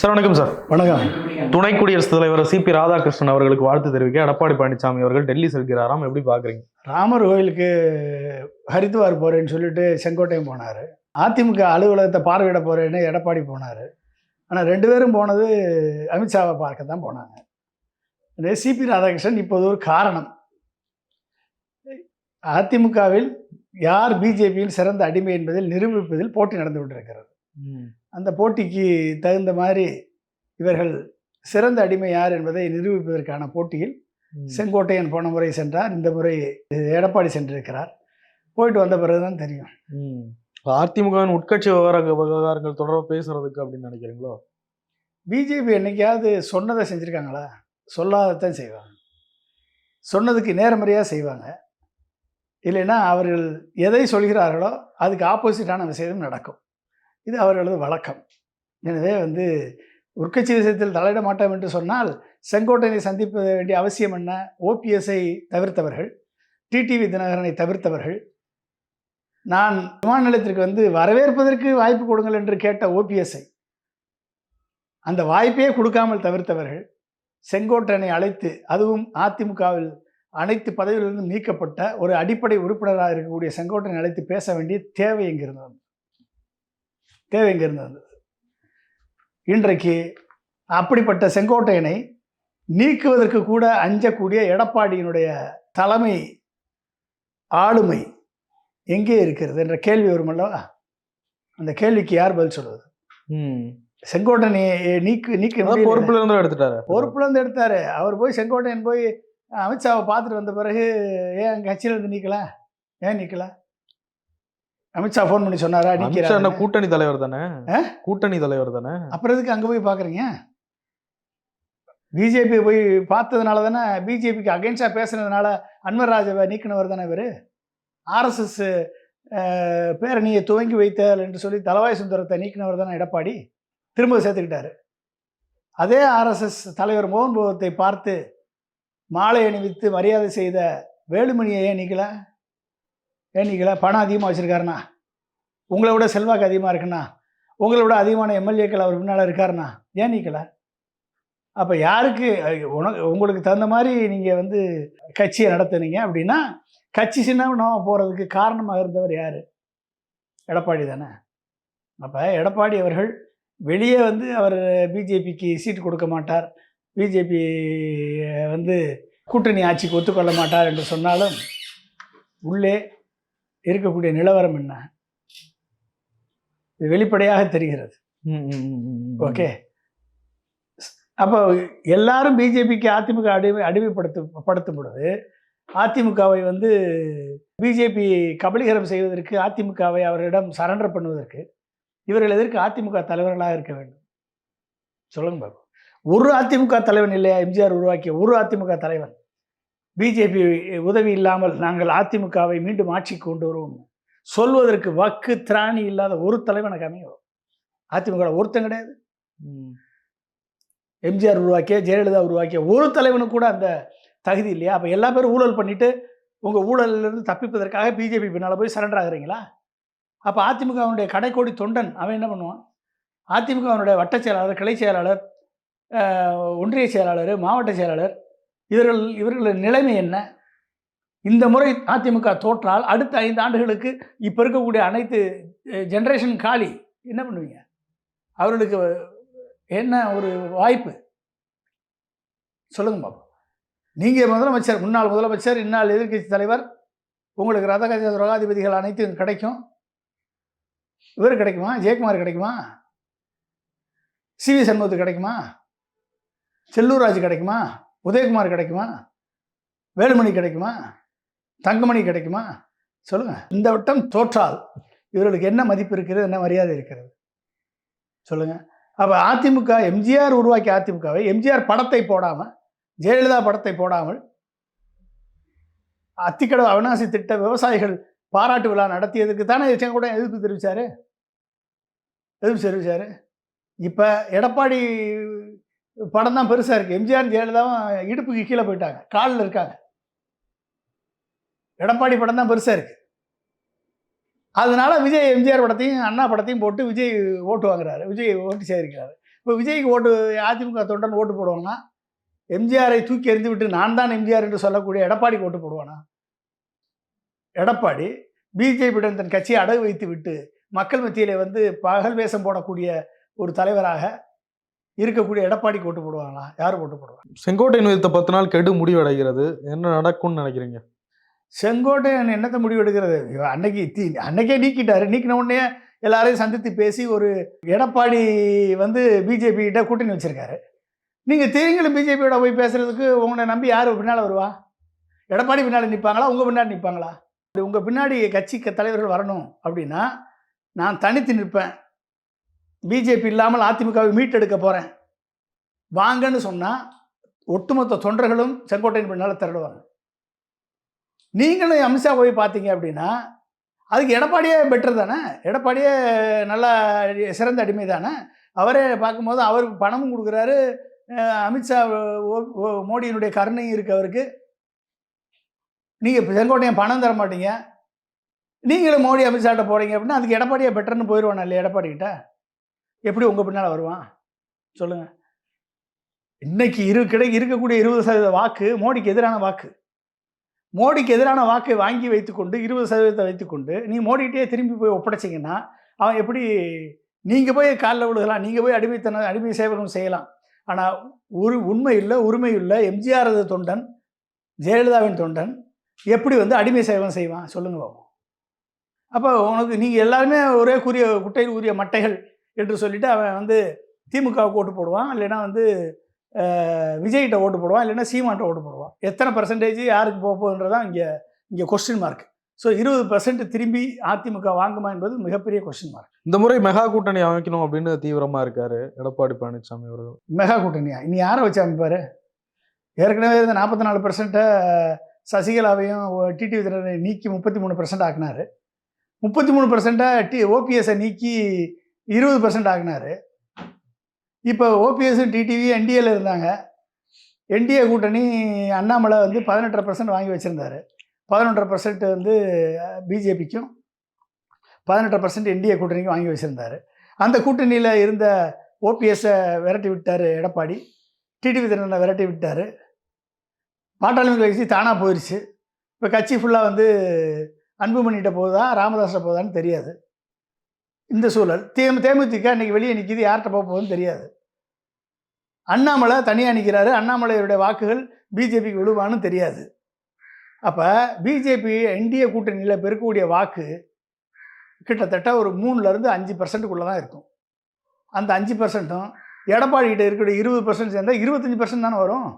Sir வணக்கம் sir. வணக்கம். துணை குடியரசுத் தலைவர் சிபி ராதாகிருஷ்ணன் அவர்களுக்கு வாழ்த்து தெரிவிக்க எடப்பாடி பழனிசாமி அவர்கள் டெல்லி செல்கிறாராம். எப்படி பாக்குறீங்க? ராமர் கோயிலுக்கு ஹரித்வார் போகிறேன்னு சொல்லிட்டு செங்கோட்டையன் போனார். அதிமுக அலுவலகத்தை பார்வையிட போகிறேன்னு எடப்பாடி போனார். ஆனால் ரெண்டு பேரும் போனது அமித்ஷாவை பார்க்க தான் போனாங்க. இந்த சிபி ராதாகிருஷ்ணன் இப்போது ஒரு காரணம். அதிமுகவில் யார் பிஜேபியில் சிறந்த அடிமை என்பதில் நிரூபிப்பதில் போட்டி நடந்து கொண்டிருக்கிறது. அந்த போட்டிக்கு தகுந்த மாதிரி இவர்கள் சிறந்த அடிமை யார் என்பதை நிரூபிப்பதற்கான போட்டியில் செங்கோட்டையன் போன முறை சென்றார். இந்த முறை எடப்பாடி சென்றிருக்கிறார். போயிட்டு வந்த பிறகுதான் தெரியும். அதிமுகவின் உட்கட்சி விவகார விவகாரங்கள் தொடர்பாக பேசுறதுக்கு அப்படின்னு நினைக்கிறீங்களோ? பிஜேபி என்னைக்காவது சொன்னதை செஞ்சுருக்காங்களா? சொல்லாததான் செய்வாங்க. சொன்னதுக்கு நேர்மறையாக செய்வாங்க. இல்லைன்னா அவர்கள் எதை சொல்கிறார்களோ அதுக்கு ஆப்போசிட்டான விஷயம் நடக்கும். இது அவர்களது வழக்கம். எனவே வந்து உட்கட்சி விஷயத்தில் தலையிட மாட்டோம் என்று சொன்னால் செங்கோட்டையனை சந்திப்ப வேண்டிய அவசியம் என்ன? ஓபிஎஸ்ஐ தவிர்த்தவர்கள் டிடிவி தினகரனை தவிர்த்தவர்கள் நான் விமான நிலையத்திற்கு வந்து வரவேற்பதற்கு வாய்ப்பு கொடுங்கள் என்று கேட்ட ஓபிஎஸ்ஐ அந்த வாய்ப்பே கொடுக்காமல் தவிர்த்தவர்கள் செங்கோட்டனை அழைத்து அதுவும் அதிமுகவில் அனைத்து பதவியிலிருந்து நீக்கப்பட்ட ஒரு அடிப்படை உறுப்பினராக இருக்கக்கூடிய செங்கோட்டனை அழைத்து பேச வேண்டிய தேவை எங்கே தேவை எங்கே இருந்தது இன்றைக்கு அப்படிப்பட்ட செங்கோட்டையனை நீக்குவதற்கு கூட அஞ்சக்கூடிய எடப்பாடியினுடைய தலைமை ஆளுமை எங்கே இருக்கிறது என்ற கேள்வி வரும் அல்லவா அந்த கேள்விக்கு யார் பதில் சொல்வது. செங்கோட்டையனை நீக்கு நீக்க. பொறுப்புல இருந்து எடுத்துட்டாரு. பொறுப்புல இருந்து எடுத்தாரு. அவர் போய் செங்கோட்டையன் போய் அமித்ஷாவை பார்த்துட்டு வந்த பிறகு ஏன் கட்சியில இருந்து நீக்கல? ஏன் நீக்கல? அமித்ஷா ஃபோன் பண்ணி சொன்னாரா? நீக்கிறாரு கூட்டணி தலைவர் தானே? கூட்டணி தலைவர் தானே? அப்புறம் எதுக்கு அங்க போய் பாக்குறீங்க பிஜேபி போய் பார்த்ததுனால தானே பிஜேபிக்கு அகைன்ஸ்டா பேசுனதுனால அன்வர் ராஜாவை நீக்கினவர் தானே இவர்? ஆர்எஸ்எஸ் பேரணியை துவங்கி வைத்தார் என்று சொல்லி தலவாய் சுந்தரத்தை நீக்கினவர் தானே எடப்பாடி? திரும்ப சேர்த்துக்கிட்டாரு. அதே ஆர்எஸ்எஸ் தலைவர் மோகன் பகவத்தை பார்த்து மாலை அணிவித்து மரியாதை செய்த வேலுமணியை ஏன் நீக்கல? ஏன்னீங்களா பணம் அதிகமாக வச்சுருக்காருண்ணா? உங்களை விட செல்வாக்கு அதிகமாக இருக்குண்ணா. உங்களை விட அதிகமான எம்எல்ஏக்கள் அவர் முன்னால் இருக்காருண்ணா. ஏன் நீக்கல? அப்போ யாருக்கு உனக்கு உங்களுக்கு தகுந்த மாதிரி நீங்கள் வந்து கட்சியை நடத்துனீங்க அப்படின்னா கட்சி சின்னம் போகிறதுக்கு காரணமாக இருந்தவர் யார்? எடப்பாடி தானே. அப்போ எடப்பாடி அவர்கள் வெளியே வந்து அவர் பிஜேபிக்கு சீட்டு கொடுக்க மாட்டார். பிஜேபி வந்து கூட்டணி ஆட்சிக்கு ஒத்துக்கொள்ள மாட்டார் என்று சொன்னாலும் உள்ளே இருக்கக்கூடிய நிலவரம் என்ன? இது வெளிப்படையாக தெரிகிறது. ஓகே. அப்போ எல்லாரும் பிஜேபிக்கு அதிமுக அடிமை அடிமைப்படுத்த படுத்தும் பொழுது அதிமுகவை வந்து பிஜேபி கபலீகரம் செய்வதற்கு அதிமுகவை அவரிடம் சரண்டர் பண்ணுவதற்கு இவர்கள் எதற்கு அதிமுக தலைவர்களாக இருக்க வேண்டும்? சொல்லுங்க பாபு. ஒரு அதிமுக தலைவன் இல்லையா? எம்ஜிஆர் உருவாக்கிய ஒரு அதிமுக தலைவன். பிஜேபி உதவி இல்லாமல் நாங்கள் அதிமுகவை மீண்டும் ஆட்சிக்கு கொண்டு வருவோம். சொல்வதற்கு வக்கு திராணி இல்லாத ஒரு தலைவனுக்கு அமையும் அதிமுக ஒருத்தன் கிடையாது. எம்ஜிஆர் உருவாக்கிய ஜெயலலிதா உருவாக்கிய ஒரு தலைவனுக்கு கூட அந்த தகுதி இல்லையா? அப்போ எல்லா பேரும் ஊழல் பண்ணிட்டு உங்கள் ஊழலிலிருந்து தப்பிப்பதற்காக பிஜேபி பின்னால் போய் சரண்டர் ஆகுறீங்களா? அப்போ அதிமுகவினுடைய கடைக்கோடி தொண்டன் அவன் என்ன பண்ணுவான்? அதிமுகவினுடைய வட்டச் செயலாளர் கிளை செயலாளர் ஒன்றிய செயலாளர் மாவட்ட செயலாளர் இவர்கள் இவர்களின் நிலைமை என்ன? இந்த முறை அதிமுக தோற்றால் அடுத்த ஐந்து ஆண்டுகளுக்கு இப்போ இருக்கக்கூடிய அனைத்து ஜென்ரேஷன் காலி. என்ன பண்ணுவீங்க? அவர்களுக்கு என்ன ஒரு வாய்ப்பு? சொல்லுங்க பாப்போம். நீங்கள் முதலமைச்சர் முன்னாள் முதலமைச்சர் இந்நாள் எதிர்க்கட்சி தலைவர் உங்களுக்கு ரதகஜ துரோகாதிபதிகள் அனைத்தும் கிடைக்கும். இவர் கிடைக்குமா? ஜெயக்குமார் கிடைக்குமா? சிவி சண்முகத்துக்கு கிடைக்குமா? செல்லூர்ராஜ் கிடைக்குமா? உதயகுமார் கிடைக்குமா? வேலுமணி கிடைக்குமா? தங்கமணி கிடைக்குமா? சொல்லுங்கள் இந்த வட்டம் தோற்றால் இவர்களுக்கு என்ன மதிப்பு இருக்கிறது? என்ன மரியாதை இருக்கிறது? சொல்லுங்கள் அப்போ அதிமுக எம்ஜிஆர் உருவாக்கிய அதிமுகவை எம்ஜிஆர் படத்தை போடாமல் ஜெயலலிதா படத்தை போடாமல் அத்திக்கடவு அவினாசி திட்ட விவசாயிகள் பாராட்டு விழா நடத்தியதுக்கு தானே கூட எதிர்ப்பு தெரிவித்தார் எதிர்ப்பு தெரிவித்தார் இப்போ எடப்பாடி படம் தான் பெருசாக இருக்குது எம்ஜிஆர் ஜெயலலிதாவும் இடுப்புக்கு கீழே போயிட்டாங்க. காலில் இருக்காங்க. எடப்பாடி படம் தான் பெருசாக இருக்குது அதனால விஜய் எம்ஜிஆர் படத்தையும் அண்ணா படத்தையும் போட்டு விஜய் ஓட்டு வாங்குறாரு. விஜய் ஓட்டு சேகரிக்கிறாரு. இப்போ விஜய்க்கு ஓட்டு அதிமுக தொண்டன் ஓட்டு போடுவாங்கன்னா எம்ஜிஆரை தூக்கி எறிந்து விட்டு நான் தான் எம்ஜிஆர் என்று சொல்லக்கூடிய எடப்பாடிக்கு ஓட்டு போடுவானா? எடப்பாடி பிஜேபியுடன் தன் கட்சியை அடகு வைத்து விட்டு மக்கள் மத்தியிலே வந்து பகல் வேஷம் போடக்கூடிய ஒரு தலைவராக இருக்கக்கூடிய எடப்பாடிக்கு ஓட்டு போடுவாங்களா? யார் ஓட்டு போடுவாங்க செங்கோட்டையன் விதித்த பத்து நாள் கெடு முடிவடைகிறது. என்ன நடக்கும்னு நினைக்கிறீங்க? செங்கோட்டையன் என்னத்தை முடிவெடுக்கிறது? அன்னைக்கு தீ அன்னைக்கே நீக்கிட்டாரு. நீக்கின உடனே எல்லாரையும் சந்தித்து பேசி ஒரு எடப்பாடி வந்து பிஜேபி கிட்ட கூட்டணி வச்சிருக்காரு. நீங்கள் தெரியுங்களும் பிஜேபியோட போய் பேசுறதுக்கு உங்களை நம்பி யார் பின்னால் வருவா? எடப்பாடி பின்னாடி நிற்பாங்களா உங்கள் பின்னாடி நிற்பாங்களா உங்கள் பின்னாடி கட்சி தலைவர்கள் வரணும் அப்படின்னா நான் தனித்து நிற்பேன். பிஜேபி இல்லாமல் அதிமுகவை மீட்டெடுக்க போகிறேன் வாங்கன்னு சொன்னால் ஒட்டுமொத்த தொண்டர்களும் செங்கோட்டையின் பின்னால் திரடுவாங்க நீங்களும் அமித்ஷா போய் பார்த்தீங்க அப்படின்னா அதுக்கு எடப்பாடியே பெட்டர் தானே? எடப்பாடியே நல்லா சிறந்த அடிமை தானே? அவரே பார்க்கும்போது அவருக்கு பணமும் கொடுக்குறாரு. அமித்ஷா ஓ- ஓ- மோடியினுடைய கருணையும் இருக்கு அவருக்கு. நீங்கள் இப்போ செங்கோட்டையன் பணம் தர மாட்டீங்க. நீங்களும் மோடி அமித்ஷாட்ட போகிறீங்க அப்படின்னா அதுக்கு எடப்பாடியே பெட்டர்னு போயிடுவான் இல்லையா எடப்பாடிக்கிட்ட எப்படி உங்கள் பின்னால் வருவான்? சொல்லுங்கள் இன்னைக்கு இரு கிடை இருக்கக்கூடிய இருபது சதவீத வாக்கு மோடிக்கு எதிரான வாக்கு. மோடிக்கு எதிரான வாக்கை வாங்கி வைத்துக்கொண்டு இருபது சதவீதத்தை வைத்துக்கொண்டு நீ மோடிகிட்டே திரும்பி போய் ஒப்படைச்சிங்கன்னா அவன் எப்படி நீங்கள் போய் காலில் விழுகலாம் நீங்கள் போய் அடிமைத்தன அடிமை சேவகம் செய்யலாம். ஆனால் ஒரு உண்மை இல்லை உரிமை இல்லை எம்ஜிஆரது தொண்டன் ஜெயலலிதாவின் தொண்டன் எப்படி வந்து அடிமை சேவகம் செய்வான்? சொல்லுங்க பாபு. அப்போ உனக்கு நீங்கள் எல்லாருமே ஒரே கூறிய குட்டையில் உரிய மட்டைகள் என்று சொல்லிட்டு அவன் வந்து திமுகவுக்கு ஓட்டு போடுவான். இல்லைன்னா வந்து விஜய்கிட்ட ஓட்டு போடுவான். இல்லைன்னா சீமான்ட்ட ஓட்டு போடுவான். எத்தனை பர்சன்டேஜ் யாருக்கு போக போகுதுன்றதான் இங்கே இங்கே கொஸ்டின் மார்க் ஸோ இருபது பர்சன்ட் திரும்பி அதிமுக வாங்குமா என்பது மிகப்பெரிய கொஸ்டின் மார்க் இந்த முறை மெகா கூட்டணி அமைக்கணும் அப்படின்னு தீவிரமா இருக்காரு எடப்பாடி பழனிசாமி அவர்கள். மெகா கூட்டணியா? இனி யாரை வச்சு அமைப்பார்? ஏற்கனவே இருந்த நாற்பத்தி நாலு பர்சன்ட்டை சசிகலாவையும் டிடிவி தினரை நீக்கி முப்பத்தி மூணு பர்சன்ட் ஆக்குனாரு. முப்பத்தி மூணு பர்சன்ட்டை டி ஓபிஎஸ்ஸை நீக்கி இருபது பர்சன்ட் ஆகினார் இப்போ ஓபிஎஸ் டிடிவி என்டிஏல இருந்தாங்க. என்டிஏ கூட்டணி அண்ணாமலை வந்து பதினெட்டரை பர்சன்ட் வாங்கி வச்சுருந்தாரு. பதினொன்றரை பர்சன்ட் வந்து பிஜேபிக்கும் பதினெட்டரை பர்சன்ட் என்டிஏ கூட்டணிக்கும் வாங்கி வச்சுருந்தாரு. அந்த கூட்டணியில் இருந்த ஓபிஎஸ்ஸை விரட்டி விட்டார் எடப்பாடி. டிடிவி தினனை விரட்டி விட்டார். பாட்டாளி கட்சி தானாக போயிடுச்சு இப்போ கட்சி ஃபுல்லாக வந்து அன்புமணிகிட்ட போகுதா ராமதாஸில் போகுதான்னு தெரியாது. இந்த சூழல். தே தேமுதிக இன்னைக்கு வெளியே நிற்கிது யார்கிட்ட போக போகுதுன்னு தெரியாது. அண்ணாமலை தனியாக நிற்கிறாரு அண்ணாமலையுடைய வாக்குகள் பிஜேபிக்கு விழுவான்னு தெரியாது. அப்போ பிஜேபி என்டிஏ கூட்டணியில் பெருக்கக்கூடிய வாக்கு கிட்டத்தட்ட ஒரு மூணுலேருந்து அஞ்சு பர்சன்ட்டுக்குள்ளே தான் இருக்கும். அந்த அஞ்சு பர்சன்ட்டும் எடப்பாடிக்கிட்ட இருக்கக்கூடிய இருபது பர்சன்ட் சேர்ந்தால் இருபத்தஞ்சி பர்சன்ட் தானே வரும்.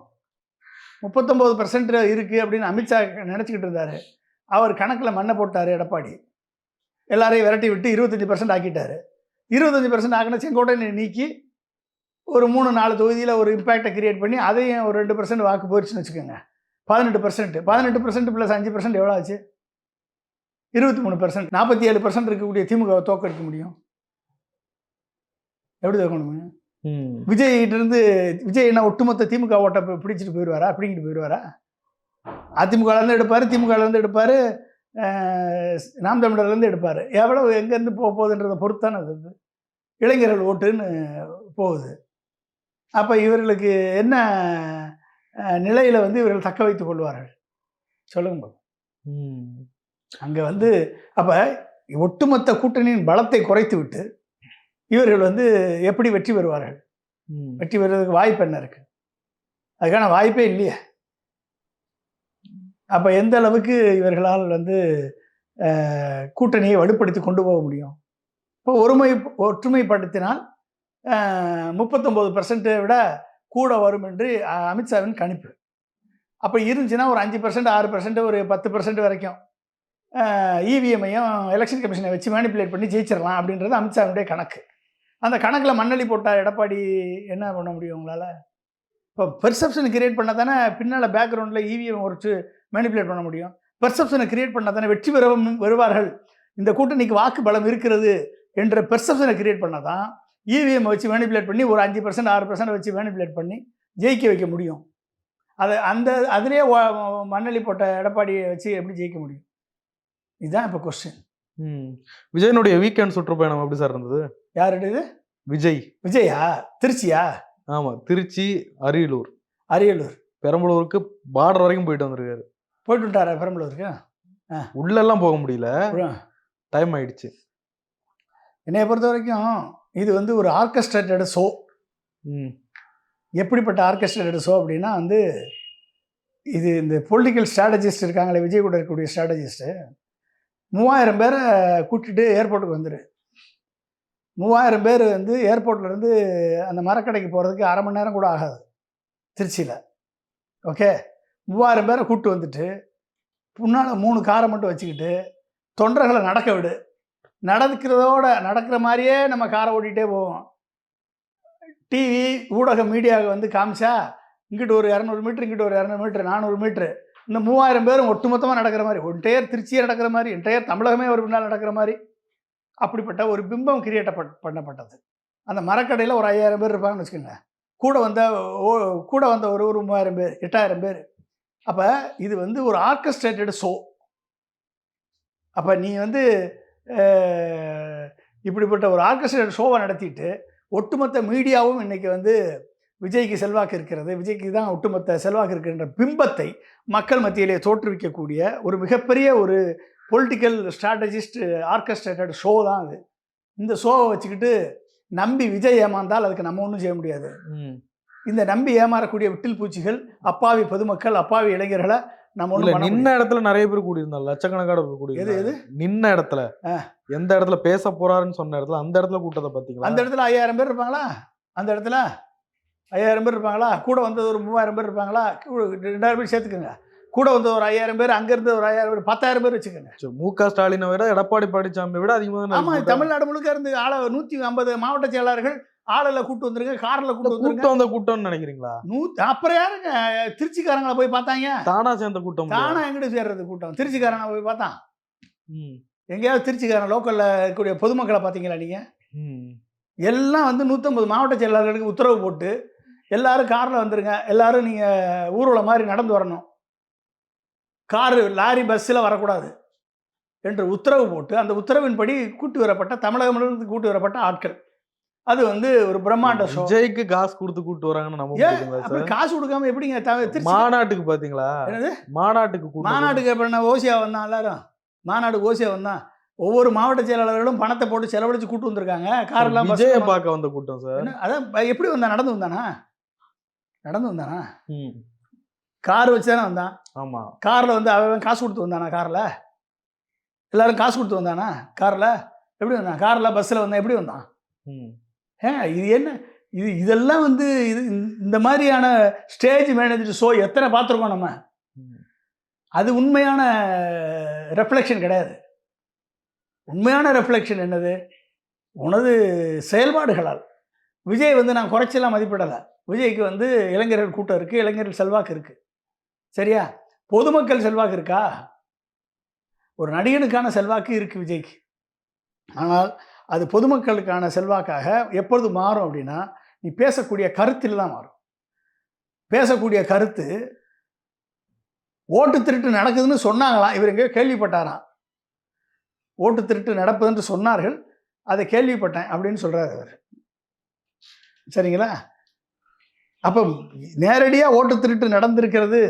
முப்பத்தொம்போது பர்சன்ட் இருக்குது அப்படின்னு அமித்ஷா நினச்சிக்கிட்டு இருந்தார். அவர் கணக்கில் மண்ணை போட்டார் எடப்பாடி. எல்லாரையும் விரட்டி விட்டு இருபத்தஞ்சி பர்சன்ட் ஆக்கிட்டாரு. இருபத்தஞ்சி பர்சன்ட் ஆக்கின செங்கோட்டையை நீக்கி ஒரு மூணு நாலு தொகுதியில் ஒரு இம்பேக்டை கிரியேட் பண்ணி அதையும் ஒரு ரெண்டு பர்சன்ட் வாக்கு போயிடுச்சுன்னு வச்சுக்கோங்க. பதினெட்டு பர்சன்ட் பதினெட்டு பர்சன்ட் ப்ளஸ் அஞ்சு பர்சன்ட் எவ்வளோ ஆச்சு? இருபத்தி மூணு பர்சன்ட் நாற்பத்தி ஏழு பர்சன்ட் இருக்கக்கூடிய திமுகவை தோக்கடிக்க முடியும்? எப்படி தோக்க முடியும்? ம். விஜய் கிட்ட இருந்து விஜய் என்ன ஒட்டுமொத்த திமுக ஓட்டை பிடிச்சிட்டு போயிடுவாரா பிடிங்கிட்டு போயிடுவாரா அதிமுகல இருந்து எடுப்பார் திமுகல இருந்து எடுப்பார். நாம் தமிழர்ல இருந்து எடுப்பார். எவ்வளவு எங்கேருந்து போக போகுதுன்றதை பொறுத்தானே அது. வந்து. இளைஞர்கள் ஓட்டுன்னு போகுது. அப்போ இவர்களுக்கு என்ன நிலையில் வந்து இவர்கள் தக்க வைத்துக் கொள்வார்கள்? சொல்லுங்க. அங்கே வந்து அப்போ ஒட்டுமொத்த கூட்டணியின் பலத்தை குறைத்து விட்டு இவர்கள் வந்து எப்படி வெற்றி பெறுவார்கள்? ம். வெற்றி பெறுவதற்கு வாய்ப்பு என்ன இருக்கு? அதுக்கான வாய்ப்பே இல்லையே. அப்போ எந்த அளவுக்கு இவர்களால் வந்து கூட்டணியை வலுப்படுத்தி கொண்டு போக முடியும்? இப்போ ஒருமை ஒற்றுமைப்படுத்தினால் முப்பத்தொம்போது பர்சன்ட்டை விட கூட வரும் என்று அமித்ஷாவின் கணிப்பு. அப்போ இருந்துச்சுன்னா ஒரு அஞ்சு பர்சன்ட் ஆறு பர்சன்ட் ஒரு பத்து பர்சன்ட் வரைக்கும். இவிஎம்மையும் எலெக்ஷன் கமிஷனை வச்சு மேனிப்புலேட் பண்ணி ஜெயிச்சிடலாம் அப்படின்றது அமித்ஷாவினுடைய கணக்கு. அந்த கணக்கில் மண்ணளி போட்டால் எடப்பாடி என்ன பண்ண முடியும் உங்களால்? இப்போ பெர்செப்ஷன் கிரியேட் பண்ணால் தானே பின்னால் பேக்ரவுண்டில் இவிஎம் ஒரு மேனிப்புலேட் பண்ண முடியும். பெர்செப்ஷனை கிரியேட் பண்ணால் தானே வெற்றி பெற வருவார்கள். இந்த கூட்டணிக்கு வாக்கு பலம் இருக்கிறது என்ற பெர்செப்ஷனை கிரியேட் பண்ணால் தான் இவிஎம் வச்சு மேனிப்புலேட் பண்ணி ஒரு அஞ்சு பர்சன்ட் ஆறு பர்சன்ட் வச்சு மேனிப்புலேட் பண்ணி ஜெயிக்க வைக்க முடியும். அதை அந்த அதிலே மண்ணள்ளி போட்ட எடப்பாடியை வச்சு எப்படி ஜெயிக்க முடியும்? இதுதான் இப்போ கொஸ்டின். விஜயனுடைய வீக்கெண்ட் சுற்றுப்பயணம் எப்படி சார் இருந்தது? யாருடையது? விஜய். விஜயா? திருச்சியா? ஆமா திருச்சி அரியலூர். அரியலூர். பெரம்பலூருக்கு பார்டர் வரைக்கும் போயிட்டு வந்திருக்காரு. போயிட்டு விட்டாரா பெரம்பலூருக்கு உள்ள எல்லாம் போக முடியல. டைம் ஆயிடுச்சு. என்னைய பொறுத்த வரைக்கும் இது வந்து ஒரு ஆர்கஸ்ட்ரேட்டட் ஷோ ம். எப்படிப்பட்ட ஆர்கெஸ்ட்ரேட்டட் ஷோ அப்படின்னா வந்து இது இந்த பொலிட்டிக்கல் ஸ்ட்ராட்டஜிஸ்ட் இருக்காங்களே விஜய் கூட இருக்கக்கூடிய ஸ்ட்ராட்டஜிஸ்ட்டு மூவாயிரம் பேரை கூட்டிட்டு ஏர்போர்ட்டுக்கு வந்துரு. மூவாயிரம் பேர் வந்து ஏர்போர்ட்ல இருந்து அந்த மரக்கடைக்கு போகிறதுக்கு அரை மணி நேரம் கூட ஆகாது. திருச்சியில். ஓகே மூவாயிரம் பேரை கூப்பிட்டு வந்துட்டு முன்னால் மூணு காரை மட்டும் வச்சுக்கிட்டு தொண்டர்களை நடக்க விடு. நடக்கிறதோட நடக்கிற மாதிரியே நம்ம காரை ஓட்டிகிட்டே போவோம். டிவி ஊடக மீடியாவுக்கு வந்து காமிச்சா இங்கிட்டு ஒரு இரநூறு மீட்ரு இங்கிட்டு ஒரு இரநூறு மீட்ரு நானூறு மீட்ரு இந்த மூவாயிரம் பேரும் ஒட்டுமொத்தமாக நடக்கிற மாதிரி என்டையர் திருச்சியே நடக்கிற மாதிரி என்டையர் தமிழகமே ஒரு பின்னால் நடக்கிற மாதிரி அப்படிப்பட்ட ஒரு பிம்பம் கிரியேட் பண்ணப்பட்டது. அந்த மரக்கடையில் ஒரு ஐயாயிரம் பேர் இருப்பாங்கன்னு வச்சுக்கோங்க கூட வந்த ஓ கூட வந்த ஒரு ஒரு மூவாயிரம் பேர் எட்டாயிரம் பேர். அப்போ இது வந்து ஒரு ஆர்கஸ்ட்ரேட்டட் ஷோ அப்போ நீ வந்து இப்படிப்பட்ட ஒரு ஆர்கஸ்ட்ரேட்டட் ஷோவை நடத்திட்டு ஒட்டுமொத்த மீடியாவும் இன்றைக்கி வந்து விஜய்க்கு செல்வாக்கு இருக்கிறது. விஜய்க்கு தான் ஒட்டுமொத்த செல்வாக்கு இருக்கின்ற பிம்பத்தை மக்கள் மத்தியிலே தோற்றுவிக்கக்கூடிய ஒரு மிகப்பெரிய ஒரு பொலிட்டிக்கல் ஸ்ட்ராட்டஜிஸ்ட் ஆர்கஸ்ட்ரேட்டட் ஷோ தான் அது. இந்த ஷோவை வச்சுக்கிட்டு நம்பி விஜய் ஏமாந்தால் அதுக்கு நம்ம ஒன்றும் செய்ய முடியாது. ம். இந்த நம்பி ஏமாறக்கூடிய விட்டில் பூச்சிகள் அப்பாவி பொதுமக்கள் அப்பாவி இளைஞர்களை நம்ம ஒன்றும் நின்ன இடத்துல நிறைய பேர் கூடியிருந்தாங்க லட்சக்கணக்கான பேர் கூடி எது, எது? நின்ன இடத்துல. எந்த இடத்துல பேச போறாருன்னு சொன்ன இடத்துல அந்த இடத்துல கூட்டத்தை பாத்தீங்களா அந்த இடத்துல ஐயாயிரம் பேர் இருப்பாங்களா? அந்த இடத்துல ஐயாயிரம் பேர் இருப்பாங்களா? கூட வந்தது ஒரு மூவாயிரம் பேர் இருப்பாங்களா? ரெண்டாயிரம் பேர் சேர்த்துக்கோங்க. கூட வந்தது ஒரு ஐயாயிரம் பேர் அங்கேருந்து ஒரு ஐயாயிரம் பேர் பத்தாயிரம் பேர் வச்சுக்கோங்க. மு க ஸ்டாலினை விட எடப்பாடி பழனிசாமியை விட அதிகமாக தான் ஆமா கூட்டம். தமிழ்நாடு முழுக்க இருந்து ஆள நூற்றி ஐம்பது மாவட்ட செயலாளர்கள் ஆளில் கூட்டு வந்துருங்க காரில் கூட்டு வந்துருங்க கூட்டம் வந்த கூட்டம்னு நினைக்கிறீங்களா? நூத்தி அப்புறம் யாருங்க? திருச்சிக்காரங்களை போய் பார்த்தாங்க. தானா சேர்ந்த கூட்டம் தானா எங்கிட்டு சேர்றது கூட்டம். திருச்சிக்காரனை போய் பார்த்தான். ம், எங்கேயாவது திருச்சிக்காரன் லோக்கலில் இருக்கக்கூடிய பொதுமக்களை பார்த்தீங்களா நீங்கள். எல்லாம் வந்து நூற்றம்பது மாவட்ட செயலாளர்களுக்கு உத்தரவு போட்டு எல்லாரும் காரில் வந்துருங்க. எல்லாரும் நீங்கள் ஊர்வலம் மாதிரி நடந்து வரணும். காரு லாரி பஸ்ஸில் வரக்கூடாது என்று உத்தரவு போட்டு அந்த உத்தரவின்படி கூட்டி வரப்பட்ட தமிழகமிலிருந்து கூட்டி வரப்பட்ட ஆட்கள். அது வந்து ஒரு பிரம்மாண்ட ஷோ விஜய்க்கு காசு கொடுத்து கூட்டு வராங்கன்னு சார்? காசு கொடுக்காம எப்படிங்க? மாநாட்டுக்கு பாத்தீங்களா? என்னது? மாநாட்டுக்கு மாநாட்டுக்கு இப்போ நான் ஓசியா வந்தான் எல்லாரும்? மாநாடுக்கு ஓசியா வந்தான் ஒவ்வொரு மாவட்ட செயலாளர்களும் பணத்தை போட்டு செலவழிச்சு கூட்டு வந்திருக்காங்க. கார்லாம் பஸ் விஜய பார்க்க வந்த கூட்டம் சார். என்ன? அதான் எப்படி வந்தான் நடந்து வந்தானா? நடந்து வந்தானா? ம், கார் வச்சு தானே வந்தான்? ஆமா. காரில் வந்து அவன் காசு கொடுத்து வந்தானா காரில்? எல்லாரும் காசு கொடுத்து வந்தானா? காரில்? எப்படி வந்தான்? காரில் பஸ்ஸில் வந்தான் எப்படி வந்தான்? ஏ இது என்ன? இது இதெல்லாம் வந்து இது இந்த- இந்த மாதிரியான ஸ்டேஜ் மேனேஜர் ஷோ எத்தனை பார்த்துருக்கோம் நம்ம? அது உண்மையான ரெஃப்ளெக்ஷன் கிடையாது. உண்மையான ரெஃப்ளெக்ஷன் என்னது? உனது செயல்பாடுகளால். விஜய் வந்து நான் குறைச்செல்லாம் மதிப்பிடலை. விஜய்க்கு வந்து இளைஞர்கள் கூட்டம் இருக்குது இளைஞர்கள் செல்வாக்கு இருக்குது சரியா? பொதுமக்கள் செல்வாக்கு இருக்கா? ஒரு நடிகனுக்கான செல்வாக்கு இருக்குது விஜய்க்கு. ஆனால் அது பொதுமக்களுக்கான செல்வாக்காக எப்பொழுது மாறும் அப்படின்னா நீ பேசக்கூடிய கருத்தில் தான் மாறும். பேசக்கூடிய கருத்து ஓட்டு திருட்டு நடக்குதுன்னு சொன்னாங்களாம் இவர் எங்கேயோ கேள்விப்பட்டாராம். ஓட்டு திருட்டு நடப்பதுன்னு சொன்னார்கள். அதை கேள்விப்பட்டேன் அப்படின்னு சொல்கிறார் அவர். சரிங்களா? அப்போ நேரடியாக ஓட்டு திருட்டு நடந்திருக்கிறது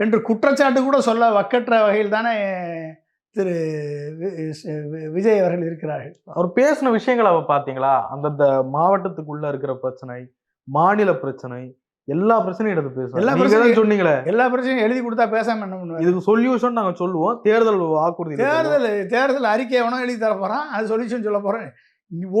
என்று குற்றச்சாட்டு கூட சொல்ல வக்கற்ற வகையில் தானே திரு விஜய் அவர்கள் இருக்கிறார்கள். அவர் பேசின விஷயங்களை அவ பாத்தீங்களா அந்தந்த மாவட்டத்துக்குள்ள இருக்கிற பிரச்சனை மாநில பிரச்சனை எல்லா பிரச்சனையும் எடுத்து பேசுறோம் எல்லா பிரச்சனையும் சொன்னீங்களே? எல்லா பிரச்சனையும் எழுதி கொடுத்தா பேசாம என்ன பண்ணுவார்? இதுக்கு சொல்யூஷன் நாங்க சொல்லுவோம். தேர்தல் வாக்குறுதி. தேர்தல் தேர்தல் அறிக்கை எவனோ எழுதி தர போறான். அது சொல்யூஷன் சொல்ல போறேன்.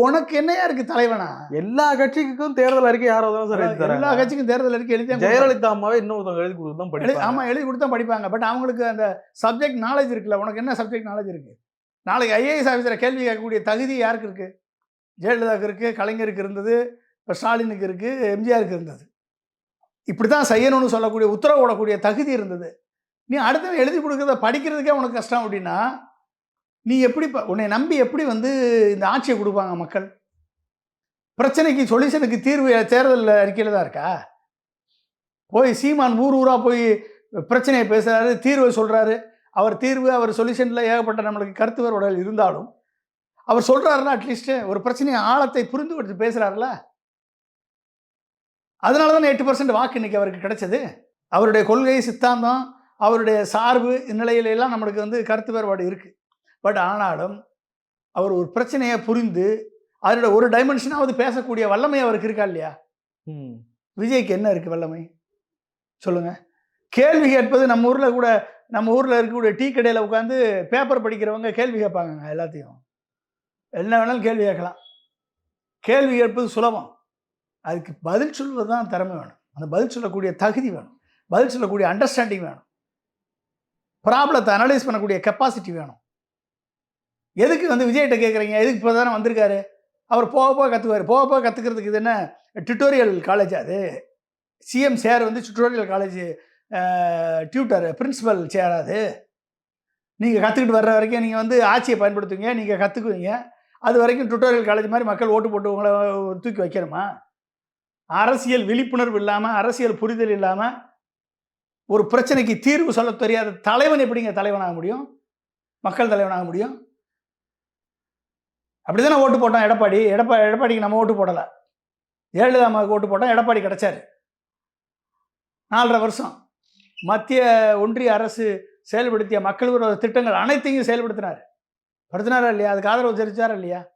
உனக்கு என்னையா இருக்கு தலைவனா? எல்லா கட்சிக்கும் தேர்தல் அறிக்கை யாரோ தான் சார் எழுதி எல்லா கட்சிக்கும் தேர்தல் அறிக்கை எழுதி தான். ஜெயலலிதா அம்மாவே இன்னொருத்தவங்க எழுதி கொடுத்து தான் எழுதி படிப்பாங்க. ஆமா எழுதி கொடுத்தா படிப்பாங்க. பட் அவங்களுக்கு அந்த சப்ஜெக்ட் நாலேஜ் இருக்குல்ல உனக்கு என்ன சப்ஜெக்ட் நாலேஜ் இருக்கு? நாளைக்கு ஐஏஎஸ் ஆஃபீஸரை கேள்வி கேட்கக்கூடிய தகுதி யாருக்கு இருக்கு? ஜெயலலிதாவுக்கு இருக்கு கலைஞருக்கு இருந்தது இப்போ ஸ்டாலினுக்கு இருக்கு எம்ஜிஆருக்கு இருந்தது. இப்படி தான் செய்யணும்னு சொல்லக்கூடிய உத்தரவு போடக்கூடிய தகுதி இருந்தது. நீ அடுத்தவன் எழுதி கொடுக்கறத படிக்கிறதுக்கே உனக்கு கஷ்டம் அப்படின்னா நீ எப்படி உன்னை நம்பி எப்படி வந்து இந்த ஆட்சியை கொடுப்பாங்க மக்கள்? பிரச்சனைக்கு சொல்யூஷனுக்கு தீர்வு தேர்தல் அறிக்கையில் தான் இருக்கா? போய் சீமான் ஊர் ஊராக போய் பிரச்சனையை பேசுகிறாரு தீர்வை சொல்கிறாரு அவர் தீர்வு அவர் சொல்யூஷனில் ஏகப்பட்ட நம்மளுக்கு கருத்து வேறுபாடுகள் இருந்தாலும் அவர் சொல்கிறாருன்னா அட்லீஸ்ட்டு ஒரு பிரச்சனையை ஆழத்தை புரிந்து கொடுத்து பேசுகிறாருல அதனால தான் எட்டு பர்சன்ட் வாக்கு இன்னைக்கு அவருக்கு கிடைச்சது. அவருடைய கொள்கை சித்தாந்தம் அவருடைய சார்பு இந்நிலையிலெல்லாம் நம்மளுக்கு வந்து கருத்து வேறுபாடு இருக்குது பட் ஆனாலும் அவர் ஒரு பிரச்சனையை புரிந்து அதோட ஒரு டைமென்ஷனாவது பேசக்கூடிய வல்லமை அவருக்கு இருக்கா இல்லையா? ம். விஜய்க்கு என்ன இருக்கு வல்லமை? சொல்லுங்க. கேள்வி கேட்பது நம்ம ஊர்ல கூட நம்ம ஊர்ல இருக்கக்கூடிய டீ கடையில் உட்காந்து பேப்பர் படிக்கிறவங்க கேள்வி கேட்பாங்க எல்லாத்தையும். என்ன வேணாலும் கேள்வி கேட்கலாம். கேள்வி கேட்பது சுலபம். அதுக்கு பதில் சொல்வது தான் திறமை வேணும். அந்த பதில் சொல்லக்கூடிய தகுதி வேணும். பதில் சொல்லக்கூடிய அண்டர்ஸ்டாண்டிங் வேணும். ப்ராப்ளத்தை அனலைஸ் பண்ணக்கூடிய கெப்பாசிட்டி வேணும். எதுக்கு வந்து விஜய்கிட்ட கேட்குறீங்க எதுக்கு இப்போ தானே வந்திருக்காரு? அவர் போக போக கற்றுக்குவார் போக போக கற்றுக்கிறதுக்கு இது என்ன? டுட்டோரியல் காலேஜ் அது. சிஎம் சேர் வந்து tutorial college tutor principal sir அது. நீங்கள் கற்றுக்கிட்டு வர்ற வரைக்கும் நீங்கள் வந்து ஆட்சியை பயன்படுத்துவீங்க. நீங்கள் கற்றுக்குவீங்க அது வரைக்கும் டுட்டோரியல் காலேஜ் மாதிரி மக்கள் ஓட்டு போட்டு உங்களை தூக்கி வைக்கணுமா? அரசியல் விழிப்புணர்வு இல்லாமல் அரசியல் புரிதல் இல்லாமல் ஒரு பிரச்சனைக்கு தீர்வு சொல்ல தெரியாத தலைவன் எப்படிங்க தலைவனாக முடியும்? மக்கள் தலைவனாக முடியும்? அப்படிதானே ஓட்டு போட்டோம் எடப்பாடி. எடப்பா எடப்பாடிக்கு நம்ம ஓட்டு போடலை. ஜெயலலிதா அம்மாவுக்கு ஓட்டு போட்டோம் எடப்பாடி கிடச்சாரு. நாலரை வருஷம். மத்திய ஒன்றிய அரசு செயல்படுத்திய மக்கள் விரோத திட்டங்கள் அனைத்தையும் செயல்படுத்தினார். படுத்தினாரா இல்லையா? அதுக்கு ஆதரவு தெரிவிச்சாரா இல்லையா?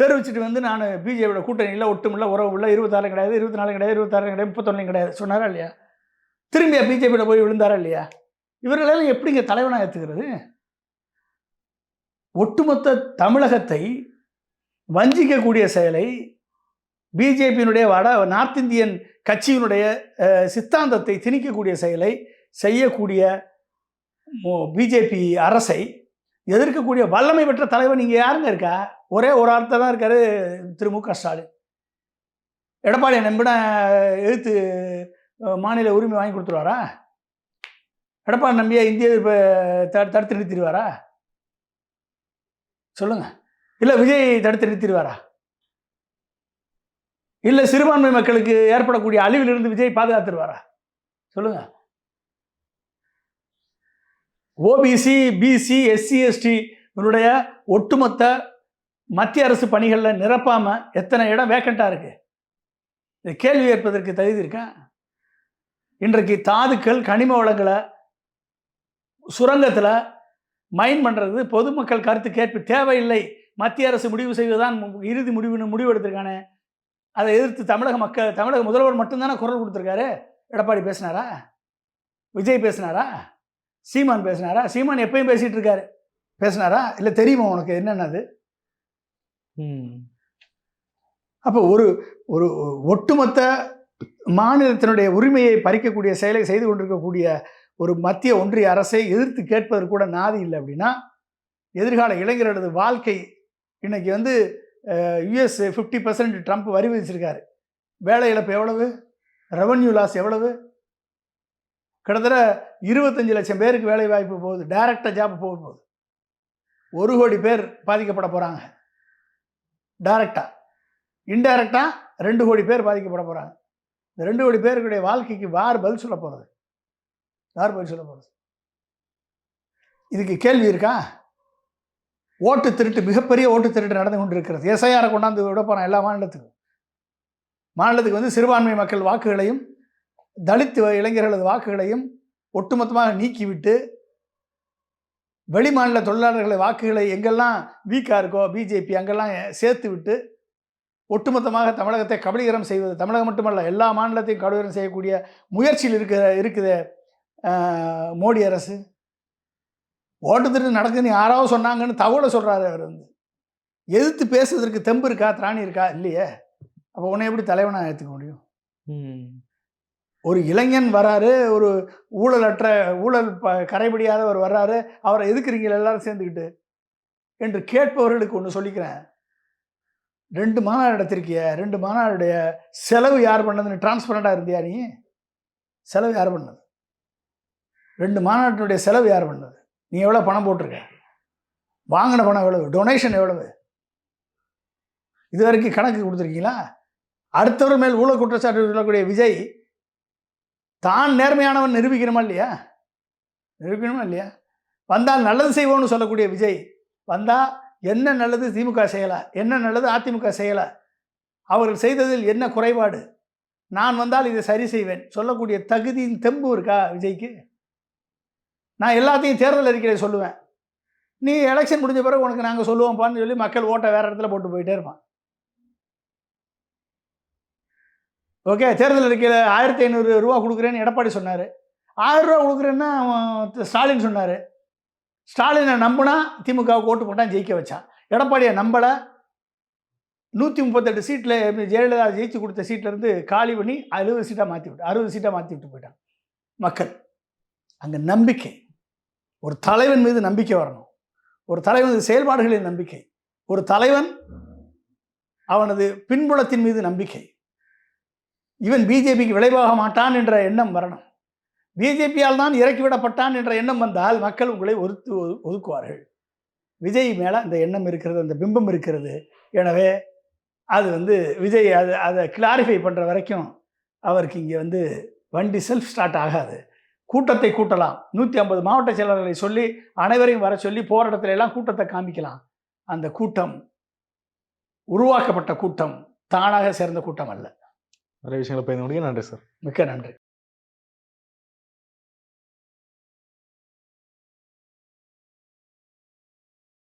தெரிவிச்சுட்டு வந்து நான் பிஜேபியோட கூட்டணி இல்லை ஒட்டும் இல்லை உறவு இல்லை இருபத்தாறு கிடையாது இருபத்தி நாலு கிடையாது இருபத்தாறு கிடையாது முப்பத்தொன்னு கிடையாது. சொன்னாரா இல்லையா? திரும்பியா பிஜேபியோட போய் விழுந்தாரா இல்லையா? இவர்களெல்லாம் எப்படிங்க தலைவனாக ஏற்றுக்கிறது ஒட்டுமொத்த தமிழகத்தை வஞ்சிக்கக்கூடிய செயலை பிஜேபியினுடைய வட நார்த் இந்தியன் கட்சியினுடைய சித்தாந்தத்தை திணிக்கக்கூடிய செயலை செய்யக்கூடிய பிஜேபி அரசை எதிர்க்கக்கூடிய வல்லமை பெற்ற தலைவர் இங்கே யாருங்க இருக்கா? ஒரே ஒரு ஆள்தான் தான் இருக்காரு திரு மு க ஸ்டாலின். எடப்பாடி நம்பின எழுத்து மாநில உரிமை வாங்கி கொடுத்துருவாரா? எடப்பாடி நம்பியா இந்திய தடுத்து நிறுத்திடுவாரா? சொல்லுங்க. இல்லை விஜய் தடுத்து நிறுத்திடுவாரா? இல்லை சிறுபான்மை மக்களுக்கு ஏற்படக்கூடிய அழிவிலிருந்து விஜய் பாதுகாத்துருவாரா சொல்லுங்க. ஓபிசி பிசி எஸ்சி எஸ்டி இவருடைய ஒட்டுமொத்த மத்திய அரசு பணிகளில் நிரப்பாம எத்தனை இடம் வேக்கண்டா இருக்கு? இது கேள்வி ஏற்பதற்கு தகுதி இருக்கா? இன்றைக்கு தாதுக்கள் கனிம வளங்களை சுரங்கத்தில் மைன் பண்ணுறது பொதுமக்கள் கருத்து கேட்பு தேவையில்லை. மத்திய அரசு முடிவு செய்வதுதான் இறுதி முடிவுன்னு முடிவு எடுத்திருக்கானே. அதை எதிர்த்து தமிழக மக்கள் தமிழக முதல்வர் மட்டும்தானே குரல் கொடுத்துருக்காரு? எடப்பாடி பேசினாரா? விஜய் பேசினாரா? சீமான் பேசினாரா? சீமான் எப்பயும் பேசிட்டு இருக்காரு. பேசினாரா? இல்லை தெரியுமா உனக்கு என்னென்னது. அப்போ ஒரு ஒரு ஒட்டுமொத்த மாநிலத்தினுடைய உரிமையை பறிக்கக்கூடிய செயலை செய்து கொண்டிருக்கக்கூடிய ஒரு மத்திய ஒன்றிய அரசை எதிர்த்து கேட்பதற்கு கூட நாதி இல்லை அப்படின்னா எதிர்கால இளைஞர்களது வாழ்க்கை இன்னைக்கு வந்து யுஎஸ் ஃபிஃப்டி பர்சன்ட் ட்ரம்ப் வரி விதிச்சிருக்காரு. வேலை இழப்பு எவ்வளவு? ரெவன்யூ லாஸ் எவ்வளவு? கிட்டத்தட்ட இருபத்தஞ்சு லட்சம் பேருக்கு வேலை வாய்ப்பு போகுது டைரக்டாக ஜாப் போக போகுது. ஒரு கோடி பேர் பாதிக்கப்பட போகிறாங்க டைரக்டாக இன்டைரக்டாக ரெண்டு கோடி பேர் பாதிக்கப்பட போகிறாங்க இந்த ரெண்டு கோடி பேருக்குடைய வாழ்க்கைக்கு வார் பதில் சொல்ல போகிறது யார் பதில் சொல்ல போகிறது இதுக்கு கேள்வி இருக்கா? ஓட்டு திருட்டு மிகப்பெரிய ஓட்டு திருட்டு நடந்து கொண்டு இருக்கிறது எஸ்ஐஆரை கொண்டாந்து விட போகிறோம் எல்லா மாநிலத்துக்கும். மாநிலத்துக்கு வந்து சிறுபான்மை மக்கள் வாக்குகளையும் தலித் இளைஞர்களது வாக்குகளையும் ஒட்டுமொத்தமாக நீக்கிவிட்டு வெளிமாநில தொழிலாளர்களை வாக்குகளை எங்கெல்லாம் வீக்காக இருக்கோ பிஜேபி அங்கெல்லாம் சேர்த்து விட்டு ஒட்டுமொத்தமாக தமிழகத்தை கபலீகரம் செய்வது தமிழகம் மட்டுமல்ல எல்லா மாநிலத்தையும் கபலீகரம் செய்யக்கூடிய முயற்சியில் இருக்கிற இருக்குது மோடி அரசு. ஓட்டு திருட்டு நடக்குதுன்னு யாராவது சொன்னாங்கன்னு தகவலை சொல்கிறாரு அவர் வந்து. எதிர்த்து பேசுவதற்கு தெம்பு இருக்கா திராணி இருக்கா? இல்லையே. அப்போ உன்னை எப்படி தலைவனாக ஏற்றுக்க முடியும். ஒரு இளைஞன் வராரு ஒரு ஊழலற்ற ஊழல் ப கரைபிடியாதவர் வர்றாரு அவரை எதுக்குறீங்க எல்லாரும் சேர்ந்துக்கிட்டு? என்று கேட்பவர்களுக்கு ஒன்று சொல்லிக்கிறேன். ரெண்டு மாநாடு நடத்திருக்கிய ரெண்டு மாநாடுடைய செலவு யார் பண்ணதுன்னு டிரான்ஸ்பரண்டாக இருந்தியா நீ? செலவு யார் பண்ணது? ரெண்டு மாநாட்டினுடைய செலவு யார் பண்ணது? நீ எவ்வளோ பணம் போட்டிருக்க? வாங்கின பணம் எவ்வளவு? டொனேஷன் எவ்வளவு? இது வரைக்கும் கணக்கு கொடுத்துருக்கீங்களா? அடுத்தவர் மேல் ஊழல் குற்றச்சாட்டு சொல்லக்கூடிய விஜய் தான் நேர்மையானவன் நிரூபிக்கணுமா இல்லையா? நிரூபிக்கணுமா இல்லையா? வந்தால் நல்லது செய்வோம்னு சொல்லக்கூடிய விஜய் வந்தால் என்ன நல்லது திமுக செய்யலை? என்ன நல்லது அதிமுக செய்யலை? அவர்கள் செய்ததில் என்ன குறைபாடு? நான் வந்தால் இதை சரி செய்வேன். சொல்லக்கூடிய தகுதியின் தெம்பு இருக்கா விஜய்க்கு? நான் எல்லாத்தையும் தேர்தல் அறிக்கையில் சொல்லுவேன். நீ எலெக்ஷன் முடிஞ்ச பிறகு உனக்கு நாங்கள் சொல்லுவோம்ப்பான்னு சொல்லி மக்கள் ஓட்டை வேறு இடத்துல போட்டு போயிட்டே இருப்பான். ஓகே தேர்தல் அறிக்கையில் ஆயிரத்தி ஐநூறு ரூபா கொடுக்குறேன்னு எடப்பாடி சொன்னார். ஆயிரம் ரூபா கொடுக்குறேன்னா ஸ்டாலின் சொன்னார். ஸ்டாலினை நம்பினா திமுகவுக்கு ஓட்டு போட்டான் ஜெயிக்க வச்சான். எடப்பாடியை நம்பலை. நூற்றி முப்பத்தெட்டு சீட்டில் ஜெயலலிதா ஜெயிச்சு கொடுத்த சீட்லேருந்து காலி பண்ணி அறுபது சீட்டாக மாற்றி விட்டு அறுபது சீட்டாக மாற்றி விட்டு போயிட்டான் மக்கள். அங்கே நம்பிக்கை. ஒரு தலைவன் மீது நம்பிக்கை வரணும். ஒரு தலைவனது செயல்பாடுகளின் நம்பிக்கை. ஒரு தலைவன் அவனது பின்புலத்தின் மீது நம்பிக்கை. இவன் பிஜேபிக்கு விளைவாக மாட்டான் என்ற எண்ணம் வரணும். பிஜேபியால் தான் இறக்கிவிடப்பட்டான் என்ற எண்ணம் வந்தால் மக்கள் உங்களை ஒதுத்து ஒதுக்குவார்கள். விஜய் மேலே அந்த எண்ணம் இருக்கிறது அந்த பிம்பம் இருக்கிறது. எனவே அது வந்து விஜய் அது அதை கிளாரிஃபை பண்ணுற வரைக்கும் அவருக்கு இங்கே வந்து வண்டி செல்ஃப் ஸ்டார்ட் ஆகாது. கூட்டத்தை கூட்டலாம். நூற்றி ஐம்பது மாவட்ட செயலாளர்களை சொல்லி அனைவரையும் வர சொல்லி போகிற இடத்துல எல்லாம் கூட்டத்தை காமிக்கலாம். அந்த கூட்டம் உருவாக்கப்பட்ட கூட்டம் தானாக சேர்ந்த கூட்டம் அல்ல. நிறைய விஷயங்களை பயந்து நன்றி சார். மிக்க நன்றி.